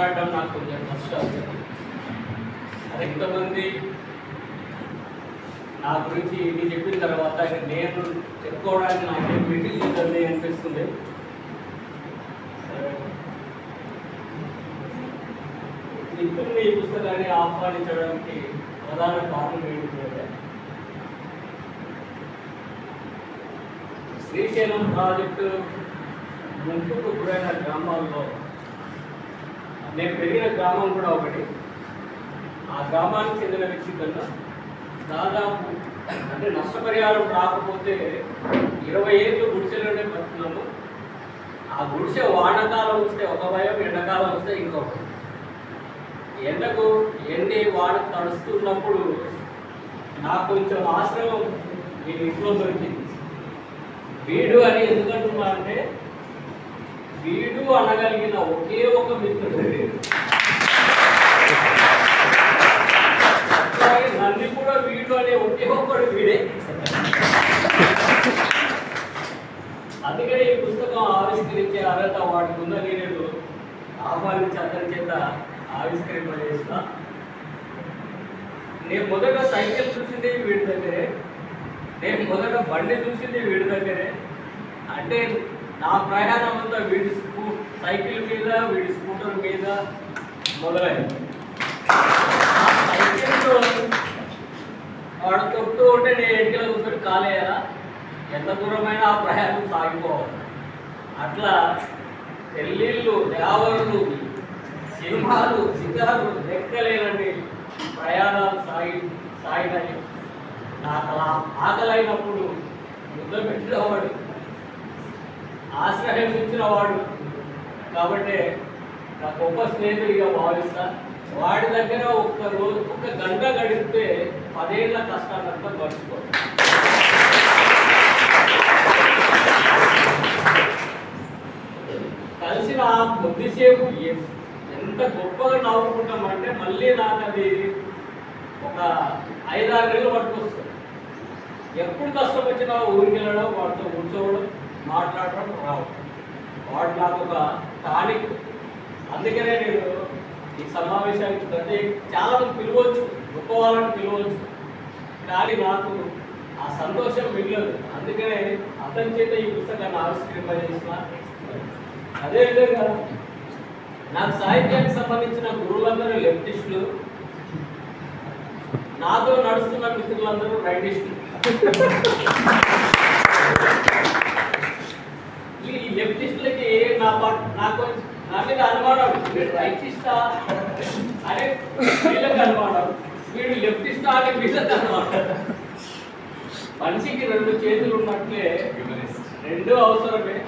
మాట్లాడడం నాకు కొంచెం కష్టం. ఎంతమంది నా గురించి ఇది చెప్పిన తర్వాత నేను చెప్పుకోవడానికి నాకేం మీటింగ్ ఉంటుంది అనిపిస్తుంది. మిత్రుల్ని ఈ పుస్తకాన్ని ఆహ్వానించడానికి ప్రధాన కారణం ఏంటంటే శ్రీశైలం ప్రాజెక్టు ముంపుకు గురైన గ్రామాల్లో నేను పెరిగిన గ్రామం కూడా ఒకటి. ఆ గ్రామానికి చెందిన వ్యక్తి కన్నా దాదాపు అంటే నష్టపరిహారం రాకపోతే ఇరవై ఏళ్ళు గుడిసెలోనే పడుతున్నాము ఆ గుడిసె వానకాలం వస్తే ఒక భయం ఎండాకాలం వస్తే ఇంకొక ఎండకు ఎండి వాన తడుస్తున్నప్పుడు నాకు కొంచెం ఆశ్రమం నేను ఇంట్లో దొరికింది. వీడు అని ఎందుకంటున్నా అంటే వీడు అనగలిగిన ఒకే ఒక మిత్రుడు. నన్ను కూడా వీడు అనే ఒకే ఒక్కడు వీడే. అందుకనే ఈ పుస్తకం ఆవిష్కరించే అర్హత వాడికి ఉందని నేను ఆహ్వానించి అతని చేత ఆవిష్కరింపజేస్తా. నేను మొదట సైకిల్ చూసింది వీడి దగ్గరే. నేను మొదట బండి చూసింది వీడి దగ్గరే. అంటే నా ప్రయాణం అంతా వీడి స్కూ సైకిల్ మీద వీడి స్కూటర్ మీద మొదలైంది. సైకిల్తో వాడు తొక్కుతూ ఉంటే నేను ఎన్నికల కూర్చొని కాలేయాలా ఎంత దూరమైనా ఆ ప్రయాణం సాగిపోవాలి. అట్లా పెళ్ళిళ్ళు దేవరులు సినిమాలు సిగాలు లెక్కలేనండి ప్రయాణాలు సాగి సాగినాయి. నాకు అలా ఆకలైనప్పుడు ముద్ద పెట్టినవాడు ఆశ్రయం ఇచ్చిన వాడు కాబట్టి నా గొప్ప స్నేహితుడిగా భావిస్తా. వాడి దగ్గర ఒక్క రోజు ఒక్క గంట గడిపితే పదేళ్ళ కష్టాలంతా మర్చిపో కలిసిన ఆ కొద్దిసేపు ఎంత గొప్పగా నవ్వుకుంటామంటే మళ్ళీ నాకు అది ఒక ఐదారు నెలలు పట్టుకొస్తుంది ఎప్పుడు కష్టం వచ్చినా ఊరికి వెళ్ళడం వాడితో కూర్చోవడం మాట్లాడడం రావు. వాడు నాకు ఒక టానిక్ అందుకనే నేను ఈ సమావేశానికి ప్రతి చాలామంది పిలవచ్చు గొప్ప వాళ్ళని పిలవచ్చు. కానీ నాకు ఆ సంతోషం మిగలదు. అందుకనే అతని చేత ఈ పుస్తకాన్ని ఆవిష్కరింపజేసిన అదేవిధంగా నాకు సాహిత్యానికి సంబంధించిన గురువులందరూ లెఫ్టిస్టులు నాతో నడుస్తున్న మిత్రులందరూ రైటిస్టులు ఈ లెఫ్టిస్టులకి నా పట్ నాకు నా మీద అనుమానం. వీడు రైటిస్టా అనే వీళ్ళకి అనుమానం. వీడు లెఫ్టిస్టా అనే వీళ్ళకి అనుమానం. మనిషికి రెండు చేతులు ఉన్నట్లే రెండు అవసరమే.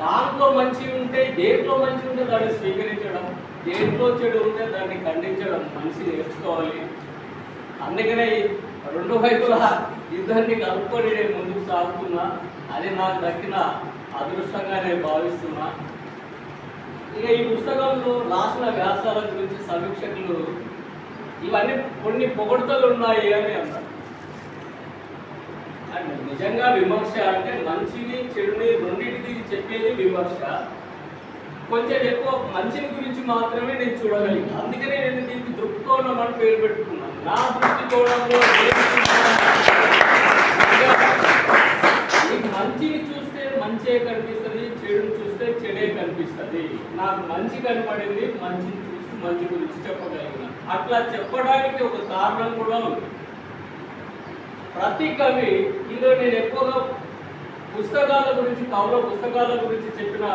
దాంట్లో మంచి ఉంటే దేంట్లో మంచి ఉంటే దాన్ని స్వీకరించడం దేంట్లో చెడు ఉంటే దాన్ని ఖండించడం మనిషి నేర్చుకోవాలి. అందుకనే రెండు వైపులా ఇద్దరిని కలుపుకొని నేను ముందుకు సాగుతున్నా. అది నాకు దక్కిన అదృష్టంగా నేను భావిస్తున్నా. ఇక ఈ పుస్తకంలో రాసిన వ్యాసాల గురించి సమీక్షకులు ఇవన్నీ కొన్ని పొగడతలు ఉన్నాయి అని అన్నారు అండ్ నిజంగా విమర్శ అంటే మంచిని చెడుని రెండింటిది చెప్పేది విమర్శ. కొంచెం ఎక్కువ మంచిని గురించి మాత్రమే నేను చూడగలిగాను. అందుకనే నేను దీనికి దృక్కోణం అని పేరు పెట్టుకున్నాను. నా దృష్టికోణంలో ఈ మంచిని చూస్తే మంచే కనిపిస్తుంది చెడుని చూస్తే చెడే కనిపిస్తుంది నాకు మంచి కనపడింది మంచిని చూసి మంచి గురించి చెప్పగలిగిన. అట్లా చెప్పడానికి ఒక కారణం కూడా ఉంది. ప్రతి కవి ఇందులో నేను ఎక్కువగా పుస్తకాల గురించి కవుల పుస్తకాల గురించి చెప్పిన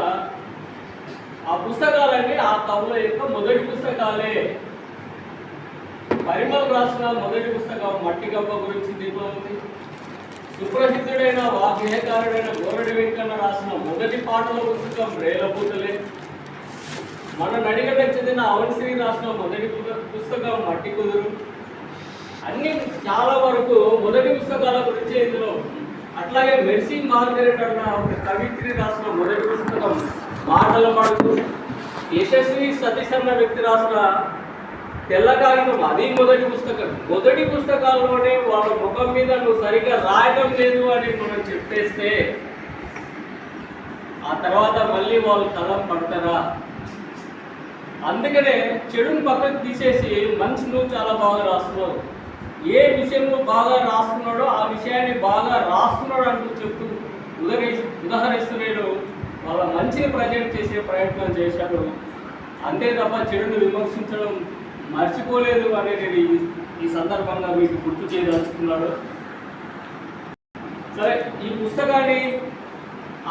ఆ పుస్తకాలన్నీ ఆ కవుల యొక్క మొదటి పుస్తకాలే. పరిమళ రాసిన మొదటి పుస్తకం మట్టి గబ్బ గురించి దీంట్లో ఉంది సుప్రసిద్ధుడైన వాగ్గేయకారుడైన గోరడి వెంకన్న రాసిన మొదటి పాటల పుస్తకం రేలపూతలే. మన నడిగడ్డ చెందిన అవనిశ్రీ రాసిన మొదటి పు- పుస్తకం మట్టి కుదురు. అన్ని చాలా వరకు మొదటి పుస్తకాల గురించి ఇందులో అట్లాగే మెర్సీ మార్గరెట్ అన్న ఒక కవిత్రి రాసిన మొదటి పుస్తకం మాటల మడుగు. యశస్వి సతీష్ అన్న వ్యక్తి రాసిన తెల్ల కాగితం అది మొదటి పుస్తకం. మొదటి పుస్తకాల్లోనే వాళ్ళ ముఖం మీద నువ్వు సరిగ్గా రాయడం లేదు అని మనం చెప్పేస్తే ఆ తర్వాత మళ్ళీ వాళ్ళు తలం పడతారా? అందుకనే చెడుని పక్కకు తీసేసి మంచి నువ్వు చాలా బాగా రాస్తున్నావు ఏ విషయంలో బాగా రాస్తున్నాడో ఆ విషయాన్ని బాగా రాస్తున్నాడు అంటూ చెప్తూ ఉదహరి ఉదహరిస్తున్నాడు వాళ్ళ మంచిని ప్రజెంట్ చేసే ప్రయత్నం చేశాడు అంతే తప్ప చెడుని విమర్శించడం మర్చిపోలేదు అనేది ఈ- ఈ సందర్భంగా మీకు గుర్తు చేయదలుచుకున్నాడు. సరే ఈ పుస్తకాన్ని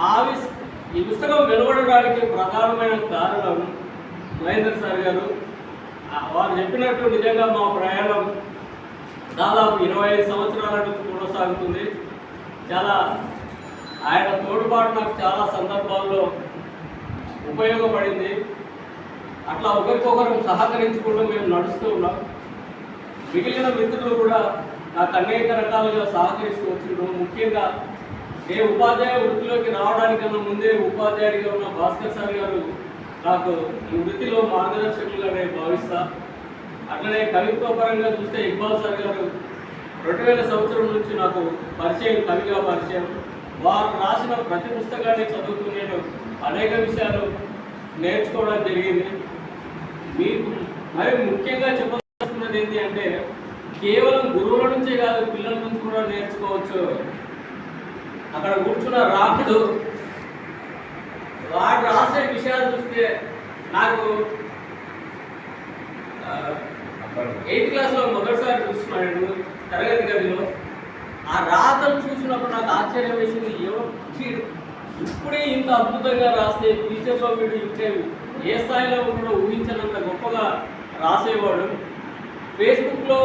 ఆవిష్ ఈ పుస్తకం వెలువడడానికి ప్రధానమైన కారణం మహేందర్ సార్ గారు వారు చెప్పినట్టు నిజంగా మా ప్రయాణం దాదాపు ఇరవై ఐదు సంవత్సరాల నుంచి కొనసాగుతుంది. చాలా ఆయన తోడ్పాటు నాకు చాలా సందర్భాల్లో ఉపయోగపడింది. అట్లా ఒకరికొకరు సహకరించుకుంటూ మేము నడుస్తూ ఉన్నాం. మిగిలిన మిత్రులు కూడా నాకు అనేక రకాలుగా సహకరిస్తూ వచ్చిండ్రు. ముఖ్యంగా ఏ ఉపాధ్యాయ వృత్తిలోకి రావడానికన్నా ముందే ఉపాధ్యాయుడిగా ఉన్న భాస్కర్ సార్ గారు నాకు ఈ వృత్తిలో మార్గదర్శకులుగా నేను భావిస్తా. అట్లనే కవిత్వ పరంగా చూస్తే ఇక్బాల్ సార్ గారు రెండు వేల సంవత్సరం నుంచి నాకు పరిచయం కవిగా పరిచయం. వారు రాసిన ప్రతి పుస్తకాన్ని చదువుతూ నేను అనేక విషయాలు నేర్చుకోవడం జరిగింది. మీకు మరి ముఖ్యంగా చెప్పాల్సినది ఏంటి అంటే కేవలం గురువుల నుంచే కాదు పిల్లల నుంచి కూడా నేర్చుకోవచ్చు. అక్కడ కూర్చున్న రాముడు వాడు రాసే విషయాలు చూస్తే నాకు ఎయిత్ క్లాస్లో మొదటిసారి చూస్తున్నాడు తరగతి గదిలో. ఆ రాతను చూసినప్పుడు నాకు ఆశ్చర్యం వేసింది ఏమో ఇప్పుడే ఇంత అద్భుతంగా రాస్తే ఫ్యూచర్లో వీడు ఇంకా ఏ స్థాయిలో కూడా ఊహించనంత గొప్పగా రాసేవాడు. ఫేస్బుక్లో